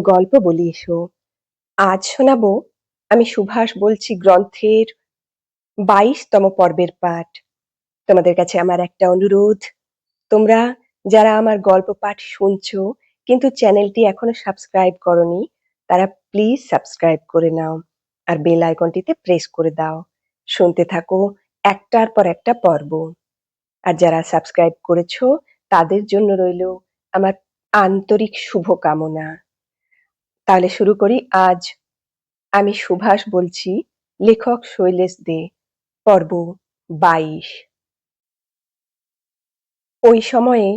গল্প বলি, এসো। আজ শোনাবো আমি সুভাষ বলছি গ্রন্থের বাইশতম পর্বের পাঠ। তোমাদের কাছে আমার একটা অনুরোধ, তোমরা যারা আমার গল্প পাঠ শুনছো কিন্তু চ্যানেলটি এখনও সাবস্ক্রাইব করনি, তারা প্লিজ সাবস্ক্রাইব করে নাও আর বেল আইকনটিতে প্রেস করে দাও। শুনতে থাকো একটার পর একটা পর্ব। আর যারা সাবস্ক্রাইব করেছ তাদের জন্য রইল আমার আন্তরিক শুভকামনা। তাহলে শুরু করি। আজ আমি সুভাষ বলছি, লেখক শৈলেশ দে, পর্ব বাইশ। ওই সময়ে,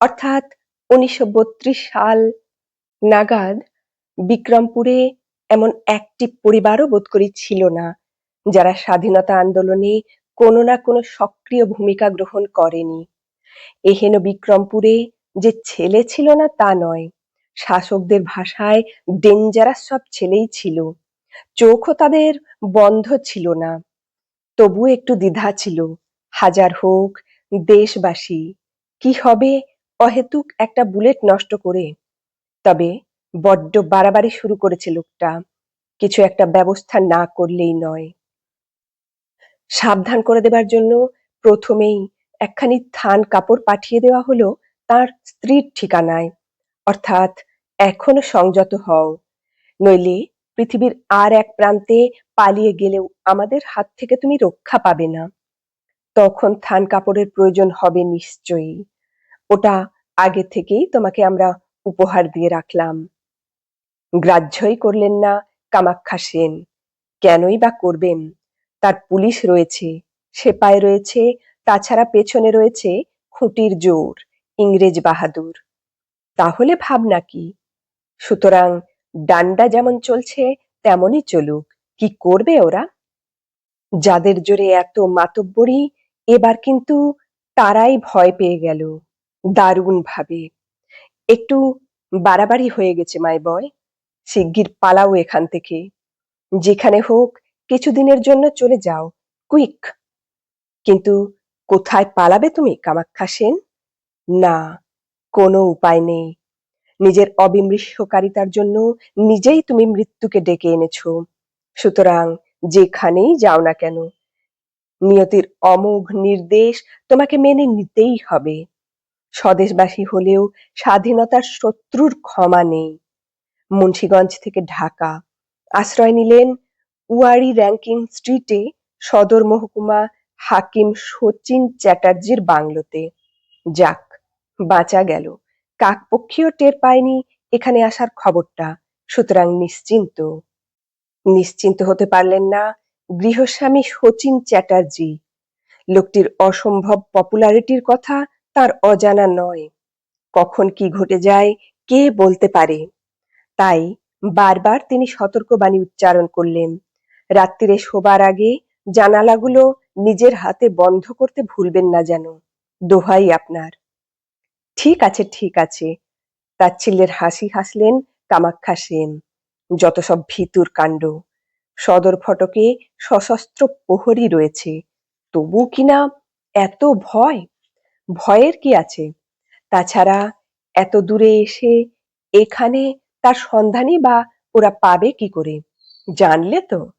অর্থাৎ উনিশশো বত্রিশ সাল নাগাদ, বিক্রমপুরে এমন একটি পরিবারও বোধ করি ছিল না, যারা স্বাধীনতা আন্দোলনে কোনো না কোনো সক্রিয় ভূমিকা গ্রহণ করেনি। এহেন বিক্রমপুরে যে ছেলে ছিল না তা নয় শাসকদের ভাষায় ডেঞ্জারাস সব ছেলেই ছিল। চোখও তাদের বন্ধ ছিল না। তবু একটু দ্বিধা ছিল। হাজার হোক, দেশবাসী, কি হবে অহেতুক একটা বুলেট নষ্ট করে? তবে বড্ড বাড়াবাড়ি শুরু করেছে লোকটা। কিছু একটা ব্যবস্থা না করলেই নয়। সাবধান করে দেবার জন্য প্রথমেই একখানি থান কাপড় পাঠিয়ে দেওয়া হলো তার স্ত্রীর ঠিকানায়। অর্থাৎ এখনও সংযত হও। নইলে পৃথিবীর আর এক প্রান্তে পালিয়ে গেলেও আমাদের হাত থেকে তুমি রক্ষা পাবে না। তখন থান কাপড়ের প্রয়োজন হবে নিশ্চয়ই। ওটা আগে থেকেই তোমাকে আমরা উপহার দিয়ে রাখলাম। গ্রাহ্যই করলেন না কামাক্ষা সেন। কেনই বা করবেন? তার পুলিশ রয়েছে, সেপাই রয়েছে, তাছাড়া পেছনে রয়েছে খুঁটির জোর, ইংরেজ বাহাদুর। তাহলে ভাবনা কি? সুতরাং ডান্ডা যেমন চলছে, তেমনই চলুক। কি করবে ওরা? যাদের জোরে এত মাতব্বরি, এবার কিন্তু তারাই ভয় পেয়ে গেল দারুণ ভাবে একটু বাড়াবাড়ি হয়ে গেছে, মাই বয়। শিগগির পালাও এখান থেকে। যেখানে হোক, কিছুদিনের জন্য চলে যাও, কুইক। কিন্তু কোথায় পালাবে তুমি কামাক্ষা সেন? না কোনো উপায় নেই। নিজের অবিমৃষ্যকারিতার জন্য নিজেই তুমি মৃত্যুকে ডেকে এনেছ। সুতরাং যেখানেই যাও না কেন, নিয়তির অমোঘ নির্দেশ তোমাকে মেনে নিতেই হবে। স্বদেশবাসী হলেও স্বাধীনতার শত্রুর ক্ষমা নেই। মুন্সীগঞ্জ থেকে ঢাকা। আশ্রয় নিলেন উয়ারি র্যাঙ্কিং স্ট্রিটে সদর মহকুমা হাকিম সচিন চ্যাটার্জির বাংলোতে। যাক বাঁচা গেল। কাকপক্ষীও টের পায়নি এখানে আসার খবরটা। সুতরাং নিশ্চিন্ত। নিশ্চিন্ত হতে পারলেন না গৃহস্বামী শচীন চ্যাটার্জি। লোকটির অসম্ভব পপুলারিটির কথা তার অজানা নয়। কখন কি ঘটে যায়, কে বলতে পারে? তাই বারবার তিনি সতর্কবাণী উচ্চারণ করলেন। রাত্রিরে শোবার আগে জানালাগুলো নিজের হাতে বন্ধ করতে ভুলবেন না যেন। দোহাই আপনার। ঠিক আছে ঠিক আছে। তার তাচ্ছিল্যের হাসি হাসলেন কামাক্ষা সেন। যত সব ভিতুর কাণ্ড। সদর ফটকে সশস্ত্র প্রহরী রয়েছে। তবু কিনা এত ভয়? ভয়ের কি আছে? তাছাড়া এত দূরে এসে এখানে তার সন্ধানই বা ওরা পাবে কি করে? জানলে তো?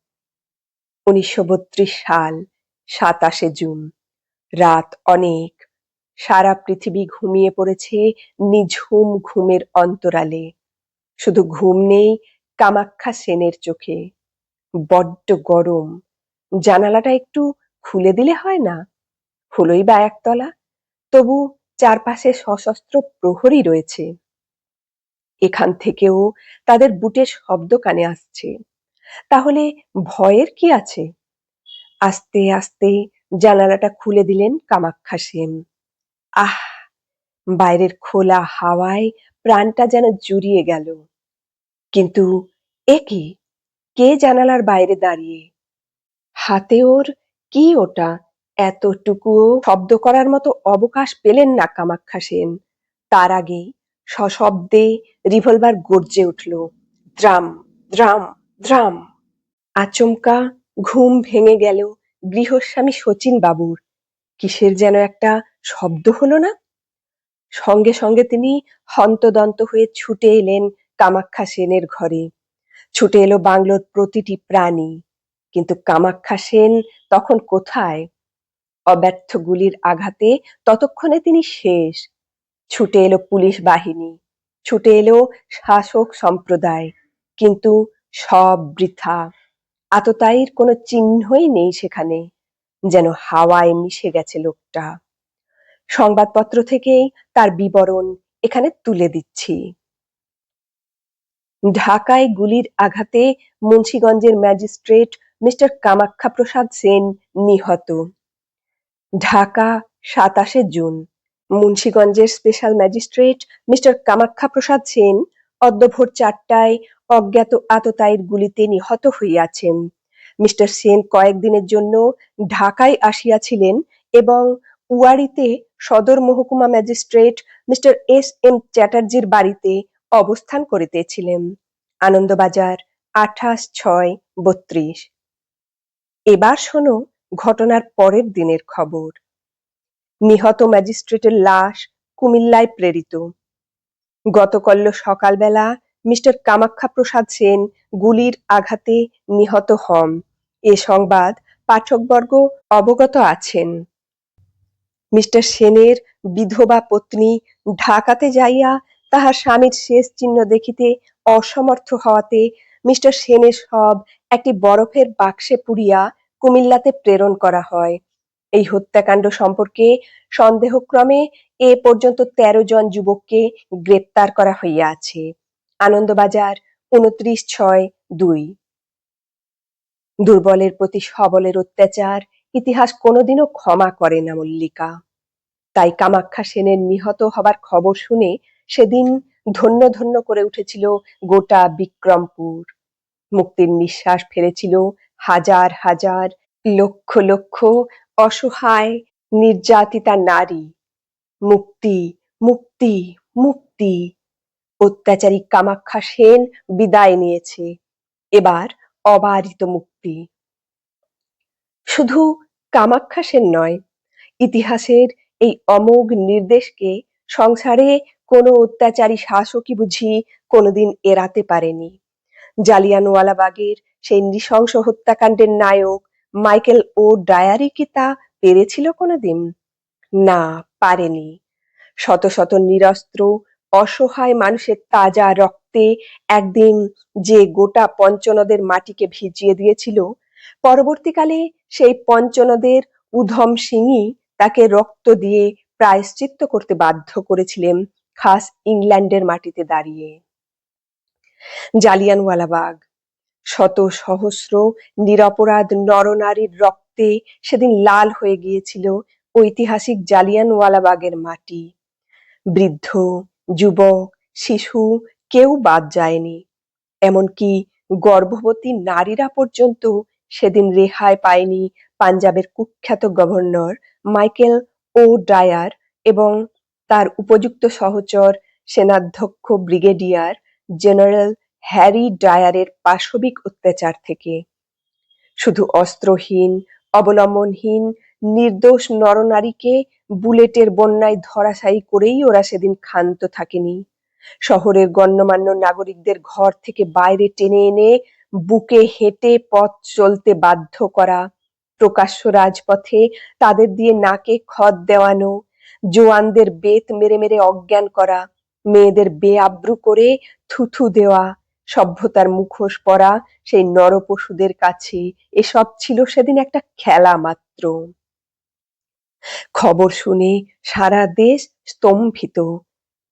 উনিশশো বত্রিশ সাল, সাতাশে জুন। রাত অনেক। সারা পৃথিবী ঘুমিয়ে পড়েছে নিঝুম ঘুমের অন্তরালে। শুধু ঘুম নেই কামাক্ষা সেনের চোখে। বড্ড গরম। জানালাটা একটু খুলে দিলে হয় না? হলোই বা একতলা। তবু চারপাশে সশস্ত্র প্রহরী রয়েছে। এখান থেকেও তাদের বুটের শব্দ কানে আসছে। তাহলে ভয়ের কি আছে? আস্তে আস্তে জানালাটা খুলে দিলেন কামাক্ষা সেন। আহ, বাইরের খোলা হাওয়ায় প্রাণটা যেন জুড়িয়ে গেল। কিন্তু এ কি? জানালার বাইরে দাঁড়িয়ে? হাতে ওর কি ওটা? এতটুকুও শব্দ করার মতো অবকাশ পেলেন না কামাক্ষা সেন। তার আগেই সশব্দে রিভলভার গর্জে উঠল, দ্রাম দ্রাম দ্রাম! আচমকা ঘুম ভেঙে গেল গৃহস্বামী শচীন বাবুর কিসের যেন একটা শব্দ হলো না। সঙ্গে সঙ্গে তিনি হন্তদন্ত হয়ে ছুটে এলেন কামাখ্যা সেনের ঘরে। ছুটে এলো বাংলোর প্রতিটি প্রাণী। কিন্তু কামাখ্যা সেন তখন কোথায়? অব্যর্থ গুলির আঘাতে ততক্ষণে তিনি শেষ। ছুটে এলো পুলিশ বাহিনী। ছুটে এলো শাসক সম্প্রদায়। কিন্তু সব বৃথা। আততায়ীর কোনো চিহ্নই নেই সেখানে। যেন হাওয়ায় মিশে গেছে লোকটা। সংবাদপত্র থেকেই তার বিবরণ এখানে তুলে দিচ্ছি। ঢাকায় গুলির আঘাতে মুন্সিগঞ্জের ম্যাজিস্ট্রেট মিস্টার কামাখ্যা প্রসাদ সেন নিহত। ঢাকা সাতাশে জুন, মুন্সিগঞ্জের special magistrate mister Kamakhya Prasad Sen অদ্য ভোর চারটায় অজ্ঞাত আততায়ীর গুলিতে নিহত হইয়াছেন। মিস্টার সেন কয়েকদিনের জন্য ঢাকায় আসিয়াছিলেন এবং উয়ারিতে সদর মহকুমা ম্যাজিস্ট্রেট মিস্টার এস এম চ্যাটার্জির বাড়িতে অবস্থান করিতেছিলেন। আনন্দবাজার, আঠাশ ছয় বত্রিশ। এবার শোনো ঘটনার পরের দিনের খবর। নিহত ম্যাজিস্ট্রেটের লাশ কুমিল্লায় প্রেরিত। গতকল্য সকালবেলা মিস্টার কামাখ্যা প্রসাদ সেন গুলির আঘাতে নিহত হন। এ সংবাদ পাঠকবর্গ অবগত আছেন। মিস্টার সেনের বিধবা পত্নী ঢাকাতে যাইয়া তাহার স্বামীর শেষ চিহ্ন দেখিতে অসমর্থ হওয়াতে মিস্টার সেনের সব একটি বরফের বাক্সে পুড়িয়া কুমিল্লাতে প্রেরণ করা হয়। এই হত্যাকাণ্ড সম্পর্কে সন্দেহক্রমে এ পর্যন্ত তেরো জন যুবককে গ্রেপ্তার করা হইয়াছে আনন্দবাজার, উনত্রিশ ছয় দুই। দুর্বলের প্রতি সবলের অত্যাচার ইতিহাস কোনোদিনও ক্ষমা করে না মল্লিকা। তাই কামাখ্যা সেনের নিহত হবার খবর শুনে সেদিন ধন্য ধন্য করে উঠেছিল গোটা বিক্রমপুর। মুক্তির নিঃশ্বাস ফেলেছিল হাজার হাজার, লক্ষ লক্ষ অসহায়, নির্যাতিতা নারী। মুক্তি মুক্তি মুক্তি। অত্যাচারী কামাখ্যা সেন বিদায় নিয়েছে। এবার অবারিত মুক্তি। শুধু কামাখ্যা সেন নয়, ইতিহাসের এই অমোঘ নির্দেশকে সংসারে কোনো অত্যাচারী শাসকই বুঝি কোনোদিন এড়াতে পারেনি। জালিয়ানওয়ালাবাগের সেই নৃশংস হত্যাকাণ্ডের নায়ক মাইকেল ও ডায়ারি কি তা পেরেছিল কোনোদিন? না, পারেনি। শত শত নিরস্ত্র, অসহায় মানুষের তাজা রক্তে একদিন যে গোটা পঞ্চনদের মাটিকে ভিজিয়ে দিয়েছিল পরবর্তীকালে সেই পঞ্চনদের উধম সিংই তাকে রক্ত দিয়ে প্রায়শ্চিত্ত করতে বাধ্য করেছিলেন খাস ইংল্যান্ডের মাটিতে দাঁড়িয়ে। জালিয়ানওয়ালাবাগ শত সহস্র নিরপরাধ নরনারীর রক্তে সেদিন লাল হয়ে গিয়েছিল ঐতিহাসিক জালিয়ানওয়ালাবাগের মাটি। বৃদ্ধ, যুবক, শিশু কেউ বাদ যায়নি, এমনকি গর্ভবতী নারীরা পর্যন্ত সেদিন রেহাই পায়নি পাঞ্জাবের কুখ্যাত গভর্নর মাইকেল ও ডায়ার এবং তার উপযুক্ত সহচর সেনাধ্যক্ষ ব্রিগেডিয়ার জেনারেল হ্যারি ডায়ারের পাশবিক অত্যাচার থেকে। শুধু অস্ত্রহীন, অবলম্বনহীন, নির্দোষ নরনারীকে বুলেটের বন্যায় ধরাশায়ী করেই ওরা সেদিন ক্ষান্ত থাকেনি। শহরের গণ্যমান্য নাগরিকদের ঘর থেকে বাইরে টেনে এনে বুকে হেঁটে পথ চলতে বাধ্য করা। প্রকাশ্য রাজপথে তাদের দিয়ে নাকে খদ দেওয়ানো, জোয়ানদের বেত মেরে মেরে অজ্ঞান করা, মেয়েদের বেআব্রু করে থুথু দেওয়া, সভ্যতার মুখোশ পরা সেই নরপশুদের কাছে এসব ছিল সেদিন একটা খেলা মাত্র। খবর শুনে সারা দেশ স্তম্ভিত।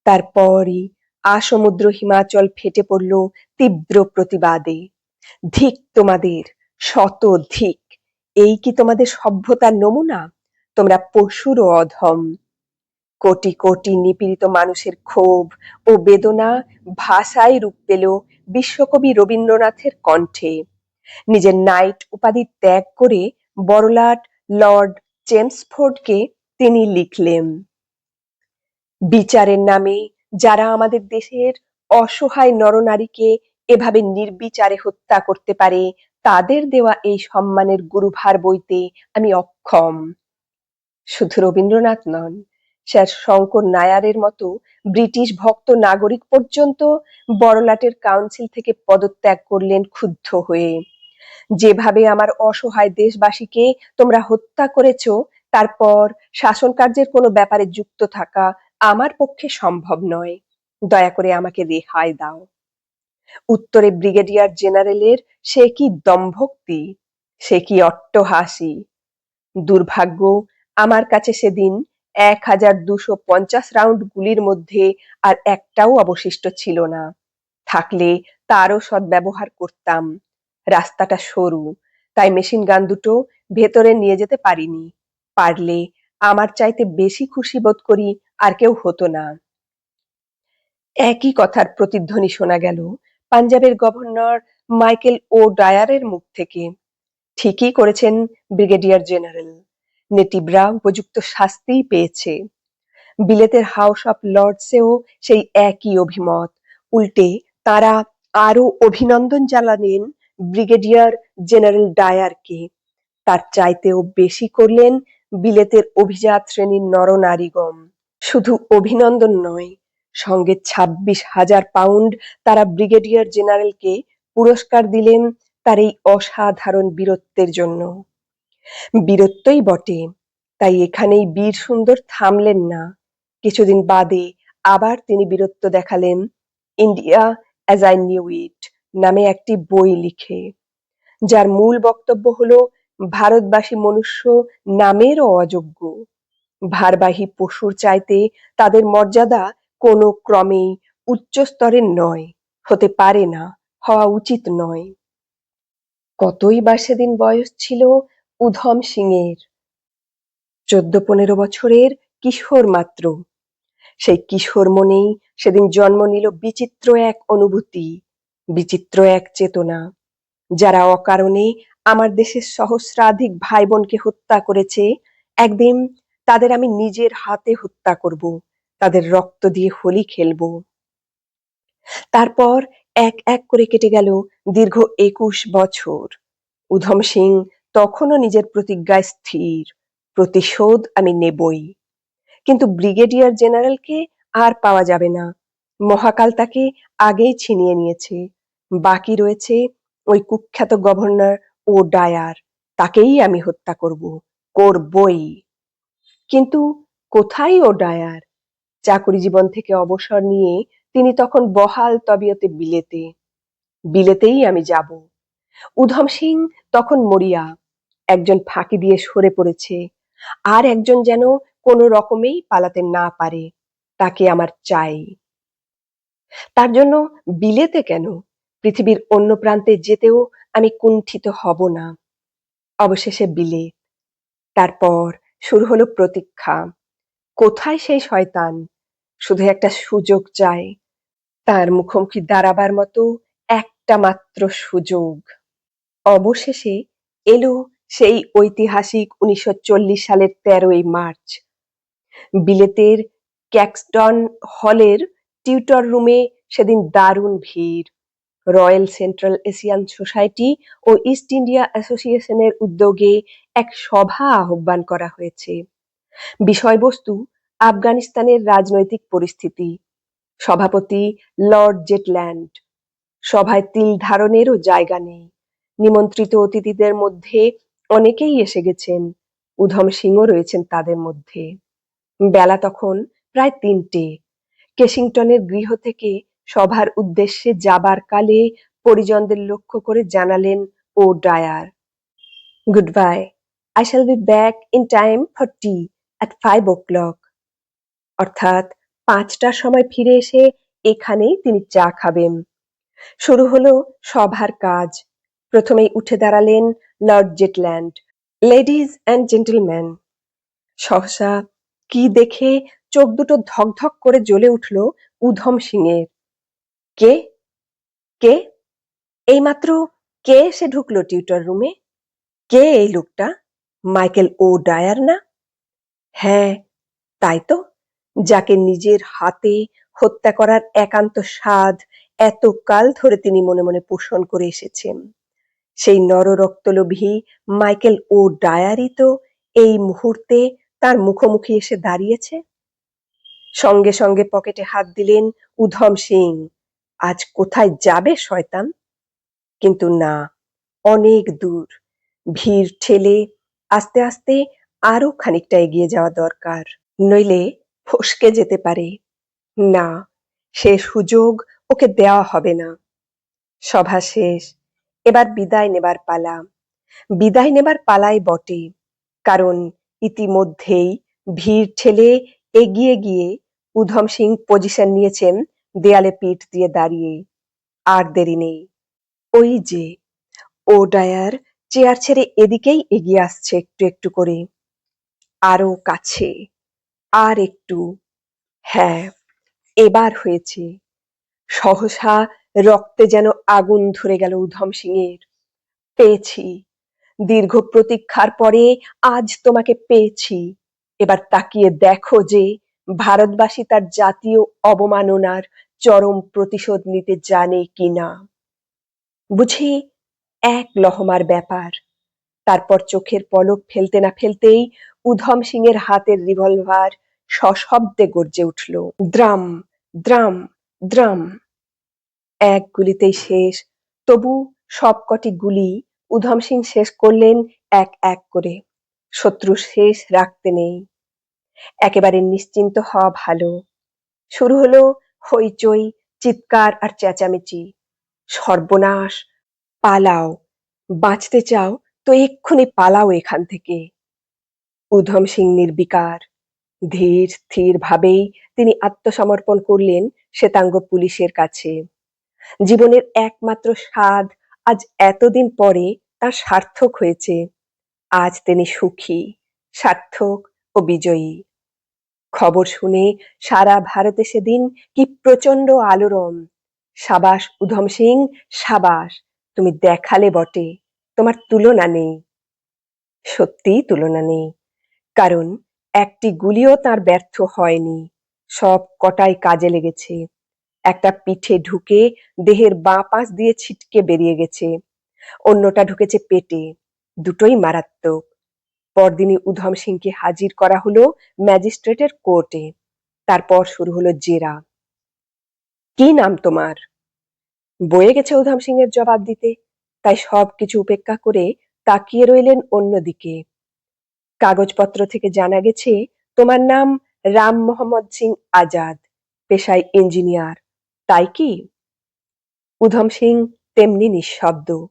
তারপরই আসমুদ্র হিমাচল ফেটে পড়ল তীব্র প্রতিবাদে। ধিক তোমাদের, শত ধিক। এই কি তোমাদের সভ্যতার নমুনা? তোমরা পশুর অধম। কোটি কোটি নিপীড়িত মানুষের ক্ষোভ ও বেদনা ভাষায় রূপ পেল বিশ্বকবি রবীন্দ্রনাথের কণ্ঠে। নিজের নাইট উপাধি ত্যাগ করে বড়লাট লর্ড চেমসফোর্ডকে তিনি লিখলেন, বিচারের নামে যারা আমাদের দেশের অসহায় নরনারীকে এভাবে নির্বিচারে হত্যা করতে পারে, তাদের দেওয়া এই সম্মানের গুরুভার বইতে আমি অক্ষম। শুধু রবীন্দ্রনাথ নন, স্যার শঙ্কর নায়ারের মতো ব্রিটিশ ভক্ত নাগরিক পর্যন্ত বড়লাটের কাউন্সিল থেকে পদত্যাগ করলেন ক্ষুব্ধ হয়ে। যেভাবে আমার অসহায় দেশবাসীকে তোমরা হত্যা করেছ, তারপর শাসন কার্যের কোনো ব্যাপারে যুক্ত থাকা আমার পক্ষে সম্ভব নয়। দয়া করে আমাকে রেহাই দাও। উত্তরে ব্রিগেডিয়ার জেনারেলের সে কি দম্ভক্তি, সে কি অট্টহাসি। দুর্ভাগ্য, আমার কাছে সেদিন এক হাজার দুশো পঞ্চাশ রাউন্ড গুলির মধ্যে আর একটাও অবশিষ্ট ছিল না। থাকলে তারও সদ্ব্যবহার করতাম। রাস্তাটা সরু, তাই মেশিন গান দুটো ভেতরে নিয়ে যেতে পারিনি। পারলে আমার চাইতে বেশি খুশি বোধ করি আর কেউ হতো না। একই কথার প্রতিধ্বনি শোনা গেল পাঞ্জাবের গভর্নর মাইকেল ও ডায়ারের মুখ থেকে। ঠিকই করেছেন ব্রিগেডিয়ার জেনারেল। নেটিভরা উপযুক্ত শাস্তিই পেয়েছে। বিলেতের হাউস অফ লর্ডসেও সেই একই অভিমত। উল্টে তারা আরও অভিনন্দন জানালেন ব্রিগেডিয়ার জেনারেল ডায়ারকে। তার চাইতেও বেশি করলেন বিলেতের অভিজাত শ্রেণির নরনারীগণ। শুধু অভিনন্দন নয় সঙ্গে ছাব্বিশ হাজার পাউন্ড তারা ব্রিগেডিয়ার জেনারেলকে পুরস্কার দিলেন তার এই অসাধারণ বীরত্বের জন্য। বীরত্বই বটে, তাই এখানেই বীর সুন্দর থামলেন না। কিছুদিন বাদে আবার তিনি বীরত্ব দেখালেন India as I knew it নামে একটি বই লিখে। যার মূল বক্তব্য হলো, ভারতবাসী মনুষ্য নামেরও অযোগ্য। ভারবাহী পশুর চাইতে তাদের মর্যাদা কোনো ক্রমেই উচ্চ স্তরের নয়, হতে পারে না, হওয়া উচিত নয়। কতই বা সেদিন বয়স ছিল উধম সিংয়ের। চোদ্দ পনেরো বছরের কিশোর মাত্র। সেই কিশোর মনেই সেদিন জন্ম নিল বিচিত্র এক অনুভূতি, বিচিত্র এক চেতনা, যারা অকারণে আমার দেশের সহস্রাধিক ভাই বোনকে হত্যা করেছে, একদিন তাদের আমি নিজের হাতে হত্যা করব। তাদের রক্ত দিয়ে হোলি খেলব। তারপর এক এক করে কেটে গেল দীর্ঘ একুশ বছর। উধম সিং তখনও নিজের প্রতিজ্ঞায় স্থির, প্রতিশোধ আমি নেবই। কিন্তু ব্রিগেডিয়ার জেনারেলকে আর পাওয়া যাবে না। মহাকাল তাকে আগেই ছিনিয়ে নিয়েছে। বাকি রয়েছে ওই কুখ্যাত গভর্নর ও ডায়ার। তাকেই আমি হত্যা করব, করবই। কিন্তু কোথায় ও ডায়ার? চাকুরি জীবন থেকে অবসর নিয়ে তিনি তখন বহাল তবিয়তে বিলেতে। বিলেতেই আমি যাব। উধম সিং তখন মরিয়া। একজন ফাঁকি দিয়ে সরে পড়েছে। আর একজন যেন কোনো রকমেই পালাতে না পারে, তাকে আমার চাই। তার জন্য বিলেতে কেন? পৃথিবীর অন্য প্রান্তে যেতেও আমি কুণ্ঠিত হব না। অবশেষে বিলে। তারপর শুরু হলো প্রতীক্ষা। কোথায় সেই শয়তান? শুধু একটা সুযোগ চায় তার মুখোমুখি দাঁড়াবার মতো একটা মাত্র সুযোগ। অবশেষে এলো সেই ঐতিহাসিক উনিশশো চল্লিশ সালের তেরোই মার্চ। বিলেতের ক্যাক্সটন হলের টিউটর রুমে সেদিন দারুণ ভিড়। রয়্যাল সেন্ট্রাল এশিয়ান সোসাইটি ও ইস্ট ইন্ডিয়া অ্যাসোসিয়েশনের উদ্যোগে এক সভা আহ্বান করা হয়েছে। বিষয়বস্তু, আফগানিস্তানের রাজনৈতিক পরিস্থিতি। সভাপতি লর্ড জেটল্যান্ড। সভায় তিল ধারণেরও জায়গা নেই। নিমন্ত্রিত অতিথিদের মধ্যে অনেকেই এসে গেছেন। উধম সিংও রয়েছেন তাদের মধ্যে। বেলা তখন প্রায় তিনটে। কেশিংটনের গৃহ থেকে সভার উদ্দেশ্যে যাবার কালে পরিজনদের লক্ষ্য করে জানালেন ও dear goodbye. I shall be back in time for tea. At five o'clock অর্থাৎ পাঁচটার সময় ফিরে এসে এখানেই তিনি চা খাবেন। শুরু হলো সভার কাজ। প্রথমেই উঠে দাঁড়ালেন lord Zetland. Ladies and gentleman. সহসা কি দেখে চোখ দুটো ধকধক করে জ্বলে উঠল উধম সিংয়ের কে? কে? এইমাত্র কে এসে ঢুকলো টিউটর রুমে? কে এই লোকটা? মাইকেল ও ডায়ার না? হ্যাঁ তাই তো। যাকে নিজের হাতে হত্যা করার একান্ত স্বাদ এত কাল ধরে তিনি মনে মনে পোষণ করে এসেছেন। সেই নররক্তলোভী মাইকেল ও ডায়ারি তো এই মুহূর্তে তার মুখোমুখি এসে দাঁড়িয়েছে। সঙ্গে সঙ্গে পকেটে হাত দিলেন উধম সিং, আজ কোথায় যাবে শয়তান? কিন্তু না, অনেক দূর। ভিড় ঠেলে আস্তে আস্তে আরও খানিকটা এগিয়ে যাওয়া দরকার। নইলে ফসকে যেতে পারে। না, সে সুযোগ ওকে দেওয়া হবে না। সভা শেষ। এবার বিদায় নেবার পালা। বিদায় নেবার পালাই বটে। কারণ ইতিমধ্যেই ভিড় ঠেলে এগিয়ে গিয়ে উধম সিং পজিশন নিয়েছেন দেয়ালে পিঠ দিয়ে দাঁড়িয়ে। আর দেরি নেই। ওই যে, ও ডায়ার চেয়ার ছেড়ে এদিকেই এগিয়ে আসছে একটু একটু করে। আরও কাছে। আর একটু হ্যাঁ এবার হয়েছে। সহসা রক্তে যেন আগুন ধরে গেল উধম সিংয়ের পেয়েছি। দীর্ঘ প্রতীক্ষার পরে আজ তোমাকে পেয়েছি। এবার তাকিয়ে দেখো যে ভারতবাসী তার জাতীয় অবমাননার চরম প্রতিশোধ নিতে জানে কিনা। বুঝি এক লহমার ব্যাপার। তারপর চোখের পলক ফেলতে না ফেলতেই উধম সিংয়ের হাতের রিভলভার সশব্দে গর্জে উঠল, দ্রাম দ্রাম দ্রাম। এক গুলিতেই শেষ, তবু সবকটি গুলি উধম সিং শেষ করলেন এক এক করে, শত্রু শেষ রাখতে নেই। একেবারে নিশ্চিন্ত হওয়া ভালো। শুরু হলো হইচই, চিৎকার আর চেঁচামেচি। সর্বনাশ, পালাও, বাঁচতে চাও তো এক্ষুনি পালাও এখান থেকে। উধম সিং নির্বিকার ধীর স্থির ভাবেই তিনি আত্মসমর্পণ করলেন শ্বেতাঙ্গ পুলিশের কাছে। জীবনের একমাত্র স্বাদ আজ এতদিন পরে তার সার্থক হয়েছে। আজ তিনি সুখী, সার্থক ও বিজয়ী। খবর শুনে সারা ভারতে সেদিন কি প্রচণ্ড আলোড়ন। সাবাস, উধম সিং, সাবাস, তুমি দেখালে বটে, তোমার তুলনা নেই। সত্যিই তুলনা নেই। কারণ একটি গুলিও তার ব্যর্থ হয়নি। সব কটাই কাজে লেগেছে। একটা পিঠে ঢুকে দেহের বাঁ পাশ দিয়ে ছিটকে বেরিয়ে গেছে। অন্যটা ঢুকেছে পেটে। দুটোই মারাত্মক। পরদিনই উধম সিংকে হাজির করা হলো ম্যাজিস্ট্রেটের কোর্টে। তারপর শুরু হলো জেরা। কি নাম তোমার? বয়ে গেছে উধম সিং এর জবাব দিতে। তাই সবকিছু উপেক্ষা করে তাকিয়ে রইলেন অন্যদিকে। কাগজপত্র থেকে জানা গেছে, তোমার নাম রাম মোহাম্মদ সিং আজাদ, পেশায় ইঞ্জিনিয়ার। তাই কি? উধম সিং তেমনি নিঃশব্দ।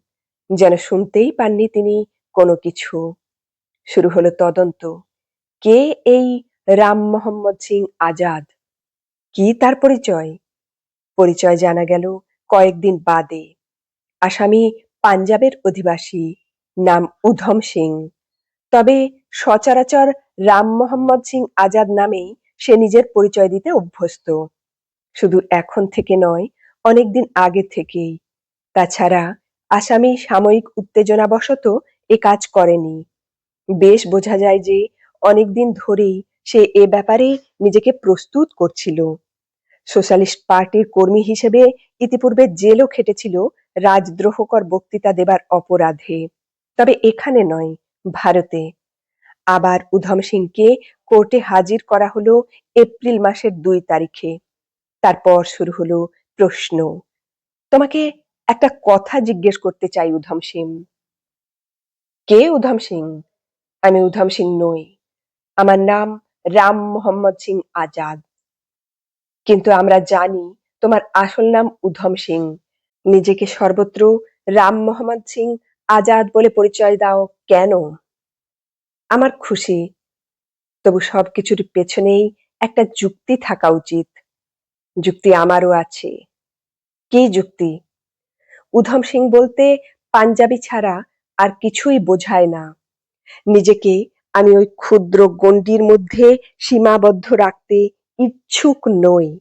যেন শুনতেই পাননি তিনি কোনো কিছু। শুরু হলো তদন্ত। কে এই রাম মোহাম্মদ সিং আজাদ? কি তার পরিচয়? পরিচয় জানা গেল কয়েকদিন বাদে। আসামি পাঞ্জাবের অধিবাসী, নাম উধম সিং। তবে সচরাচর রাম মোহাম্মদ সিং আজাদ নামেই সে নিজের পরিচয় দিতে অভ্যস্ত। শুধু এখন থেকে নয়, অনেকদিন আগে থেকেই। তাছাড়া আসামি সাময়িক উত্তেজনাবশত এ কাজ করেনি। বেশ বোঝা যায় যে অনেকদিন ধরেই সে এ ব্যাপারে নিজেকে প্রস্তুত করছিল। সোশ্যালিস্ট পার্টির কর্মী হিসেবে ইতিপূর্বে জেলও খেটেছিল রাজদ্রোহকর বক্তৃতা দেবার অপরাধে। তবে এখানে নয় ভারতে। আবার উধম সিংকে কোর্টে হাজির করা হলো এপ্রিল মাসের দুই তারিখে। তারপর শুরু হলো প্রশ্ন। তোমাকে একটা কথা জিজ্ঞেস করতে চাই উধম সিং। কে উধম সিং? আমি উধম সিং নই। আমার নাম রাম মোহাম্মদ সিং আজাদ। কিন্তু আমরা জানি তোমার আসল নাম উধম সিং। নিজেকে সর্বত্র রাম মোহাম্মদ সিং আজাদ বলে পরিচয় দাও কেন? আমার খুশি। তবু সব কিছুর পেছনেই একটা যুক্তি থাকা উচিত। যুক্তি আমারও আছে। কি যুক্তি? উধম সিং বলতে, পাঞ্জাবি ছাড়া আর কিছুই বোঝায় না। নিজেকে আমি ওই ক্ষুদ্র গণ্ডির মধ্যে সীমাবদ্ধ রাখতে ইচ্ছুক নই।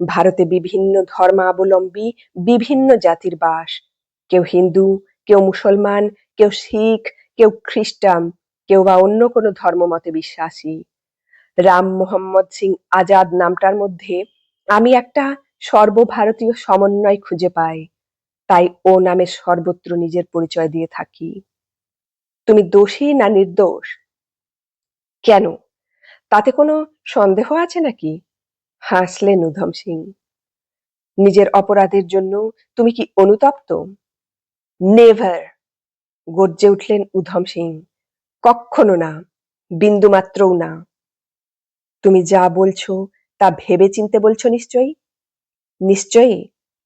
ভারতে বিভিন্ন ধর্মাবলম্বী বিভিন্ন জাতির বাস। কেউ হিন্দু কেউ মুসলমান, কেউ শিখ, কেউ খ্রিস্টান, কেউ বা অন্য কোনো ধর্মমতে বিশ্বাসী। রাম মোহাম্মদ সিং আজাদ নামটার মধ্যে আমি একটা সর্বভারতীয় সমন্বয় খুঁজে পাই। তাই ও নামে সর্বত্র নিজের পরিচয় দিয়ে থাকি। তুমি দোষী না নির্দোষ? কেন? তাতে কোনো সন্দেহ আছে নাকি? হাসলেন উধম সিং। নিজের অপরাধের জন্য তুমি কি অনুতপ্ত? নেভার। গর্জে উঠলেন উধম সিং কখনো না, বিন্দুমাত্রও না। তুমি যা বলছো, তা ভেবে চিনতে বলছো নিশ্চয়ই? নিশ্চয়ই,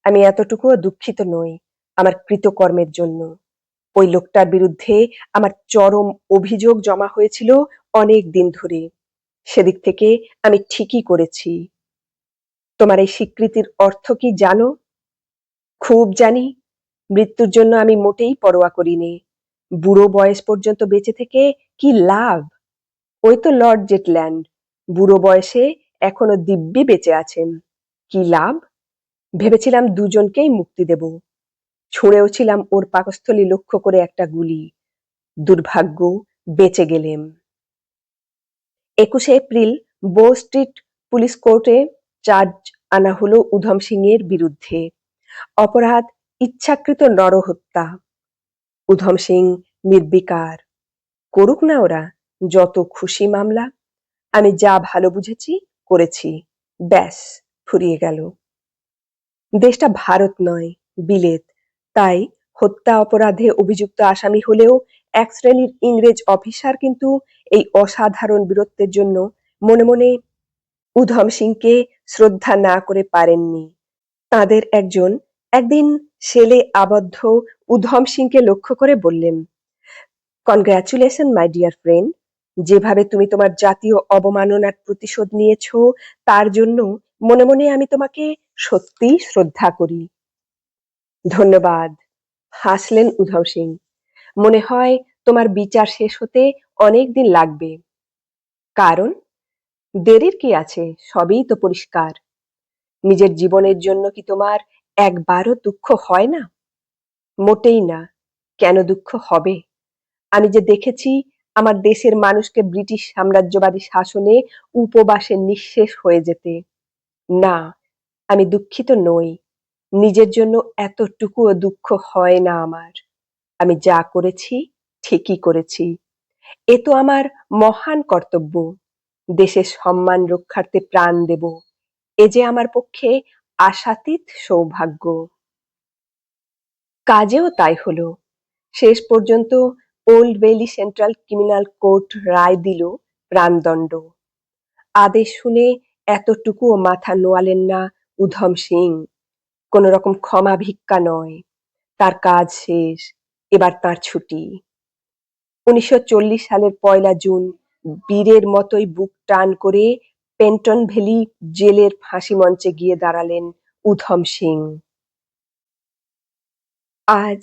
আমি এতটুকুও দুঃখিত নই আমার কৃতকর্মের জন্য। ওই লোকটার বিরুদ্ধে আমার চরম অভিযোগ জমা হয়েছিল অনেক দিন ধরে। সেদিক থেকে আমি ঠিকই করেছি। তোমার এই স্বীকৃতির অর্থ কি জানো? খুব জানি মৃত্যুর জন্য আমি মোটেই পরোয়া করিনি। বুড়ো বয়স পর্যন্ত বেঁচে থেকে কি লাভ? ওই তো লর্ড জেটল্যান্ড। বুড়ো বয়সে এখনও দিব্যি বেঁচে আছেন। কি লাভ? ভেবেছিলাম দুজনকেই মুক্তি দেব। ছুঁড়েও ছিলাম ওর পাকস্থলী লক্ষ্য করে একটা গুলি। দুর্ভাগ্য, বেঁচে গেলেম। একুশে এপ্রিল বো স্ট্রিট পুলিশ কোর্টে চার্জ আনা হলো উধম সিং এর বিরুদ্ধে। অপরাধ ইচ্ছাকৃত নরহত্যা। উধম সিং নির্বিকার। করুক না ওরা যত খুশি মামলা। আমি যা ভালো বুঝেছি, করেছি। ব্যাস, ফুরিয়ে গেল। দেশটা ভারত নয়, বিলেত। তাই হত্যা অপরাধে অভিযুক্ত আসামি হলেও এক শ্রেণির ইংরেজ অফিসার কিন্তু এই অসাধারণ বীরত্বের জন্য মনে মনে উধম সিংকে শ্রদ্ধা না করে পারেননি। তাদের একজন একদিন সেলে আবদ্ধ উধম সিংকে লক্ষ্য করে বললেন কনগ্রাচুলেশন মাই ডিয়ার ফ্রেন্ড যেভাবে তুমি তোমার জাতীয় অবমাননার প্রতিশোধ নিয়েছ, তার জন্য মনে মনে আমি তোমাকে সত্যিই শ্রদ্ধা করি। ধন্যবাদ। হাসলেন উধম সিং। মনে হয় তোমার বিচার শেষ হতে অনেক দিন লাগবে। কারণ, দেরির কি আছে, সবই তো পরিষ্কার। নিজের জীবনের জন্য কি তোমার একবারও দুঃখ হয় না? মোটেই না। কেন দুঃখ হবে? আমি যে দেখেছি আমার দেশের মানুষকে ব্রিটিশ সাম্রাজ্যবাদী শাসনে উপবাসে নিঃশেষ হয়ে যেতে। না, আমি দুঃখিত নই। নিজের জন্য এতটুকুও দুঃখ হয় না আমার। আমি যা করেছি, ঠিকই করেছি। এ তো আমার মহান কর্তব্য। দেশের সম্মান রক্ষার্থে প্রাণ দেব। এ যে আমার পক্ষে আশাতীত সৌভাগ্য। কাজেও তাই হলো। শেষ পর্যন্ত Old Bailey Central Criminal Court রায় দিল প্রাণদণ্ড। আদেশ শুনে এতটুকুও মাথা নোয়ালেন না উধম সিং। কোন রকম ক্ষমা ভিক্ষা নয়। তার কাজ শেষ, এবার তার ছুটি। উনিশশো চল্লিশ সালের পয়লা জুন, বীরের মতোই বুক টান করে পেন্টন ভ্যালি জেলের ফাঁসি মঞ্চে গিয়ে দাঁড়ালেন উধম সিং। আজ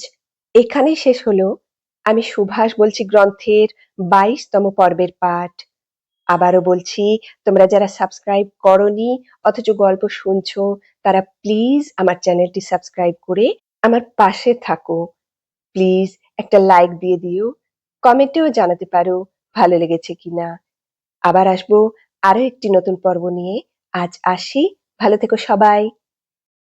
এখানেই শেষ হলো। আমি সুভাষ বলছি গ্রন্থের বাইশতম পর্বের পাঠ। আবারও বলছি, তোমরা যারা সাবস্ক্রাইব করনি অথচ গল্প শুনছো, তারা প্লিজ আমার চ্যানেলটি সাবস্ক্রাইব করে আমার পাশে থাকো। প্লিজ একটা লাইক দিয়ে দিও, কমেন্টেও জানাতে পারো ভালো লেগেছে কিনা। আবার আসব আরও একটি নতুন পর্ব নিয়ে আজ আসি। ভালো থেকো সবাই।